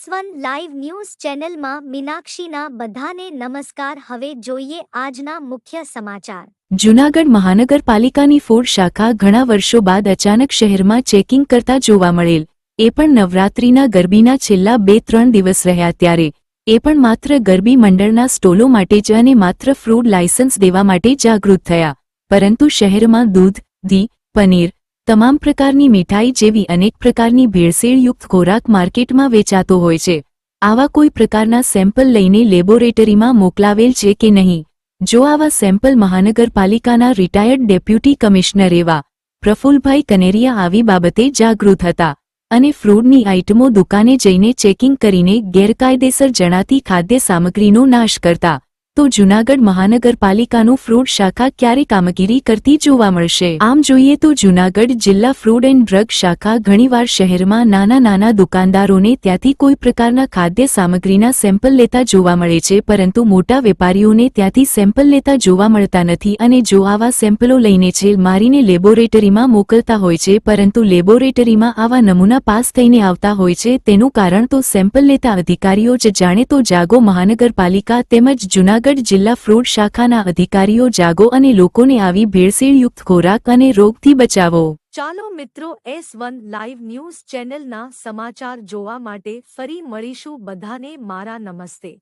S one live news ચેનલમાં મીનાક્ષીના બધાને નમસ્કાર. હવે જોઈએ આજના મુખ્ય સમાચાર. જૂનાગઢ મહાનગરપાલિકાની ફૂડ શાખા ઘણા વર્ષો બાદ અચાનક શહેરમાં ચેકિંગ કરતા જોવા મળેલ. એ પણ નવરાત્રિના ગરબીના છેલ્લા બે ત્રણ દિવસ રહ્યા ત્યારે. એ પણ માત્ર ગરબી મંડળના સ્ટોલો માટે જ અને માત્ર ફ્રૂડ લાયસન્સ દેવા માટે જાગૃત થયા. પરંતુ શહેરમાં દૂધ ધી પનીર તમામ પ્રકારની મીઠાઈ જેવી અનેક પ્રકારની ભેળસેળયુક્ત ખોરાક માર્કેટમાં વેચાતો હોય છે. આવા કોઈ પ્રકારના સેમ્પલ લઈને લેબોરેટરીમાં મોકલાવેલ છે કે નહીં? જો આવા સેમ્પલ મહાનગરપાલિકાના રિટાયર્ડ ડેપ્યુટી કમિશનર એવા પ્રફુલભાઈ કનેરિયા આવી બાબતે જાગૃત હતા અને ફ્રૂડની આઇટમો દુકાને જઈને ચેકિંગ કરીને ગેરકાયદેસર જણાતી ખાદ્ય સામગ્રીનો નાશ કરતા તો જૂનાગઢ મહાનગરપાલિકાનું ફ્રૂડ શાખા ક્યારે કામગીરી કરતી જોવા મળશે. આમ જોઈએ તો જૂનાગઢ જિલ્લા ફ્રૂડ એન્ડ ડ્રગ શાખા ઘણીવાર શહેરમાં નાના નાના દુકાનદારોને ત્યાંથી કોઈ પ્રકારના ખાદ્ય સામગ્રીના સેમ્પલ લેતા જોવા મળે છે, પરંતુ મોટા વેપારીઓને ત્યાંથી સેમ્પલ લેતા જોવા મળતા નથી અને જો આવા સેમ્પલો લઈને છે મારીને લેબોરેટરીમાં મોકલતા હોય છે, પરંતુ લેબોરેટરીમાં આવા નમૂના પાસ થઈને આવતા હોય છે, તેનું કારણ તો સેમ્પલ લેતા અધિકારીઓ જ જાણે તો જાગો મહાનગરપાલિકા તેમજ જૂનાગઢ જિલ્લા ફ્રૂટ શાખાના અધિકારીઓ જાગો અને લોકોને આવી ભેળસેળયુક્ત ખોરાક અને રોગથી બચાવો. ચાલો મિત્રો એસ વન લાઈવ ન્યૂઝ ચેનલના સમાચાર જોવા માટે ફરી મળીશું બધાને મારા નમસ્તે.